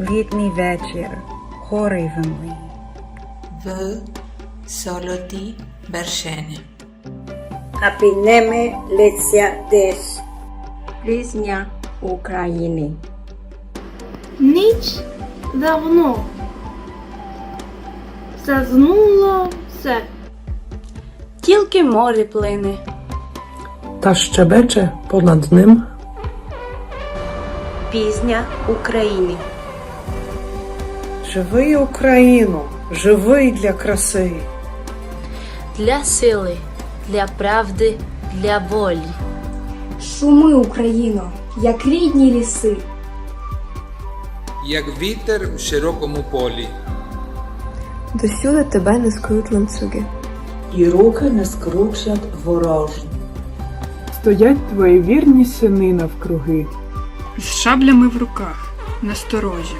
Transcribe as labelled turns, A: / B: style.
A: Літній вечір, гори вимли.
B: В золоті вершини.
C: Апінеме леця десь.
D: Пісня України.
E: Ніч давно. Зазнуло все.
F: Тільки море плине.
G: та щебече понад ним.
F: Пізня України.
H: Живий Україно, живий для краси.
I: для сили, для правди, для волі.
J: Шуми, Україно, як рідні ліси.
K: як вітер у широкому полі.
L: Досюди тебе не скруть ланцюги.
D: І руки не скручать ворожі.
G: Стоять твої вірні сини навкруги.
M: з шаблями в руках, насторожі.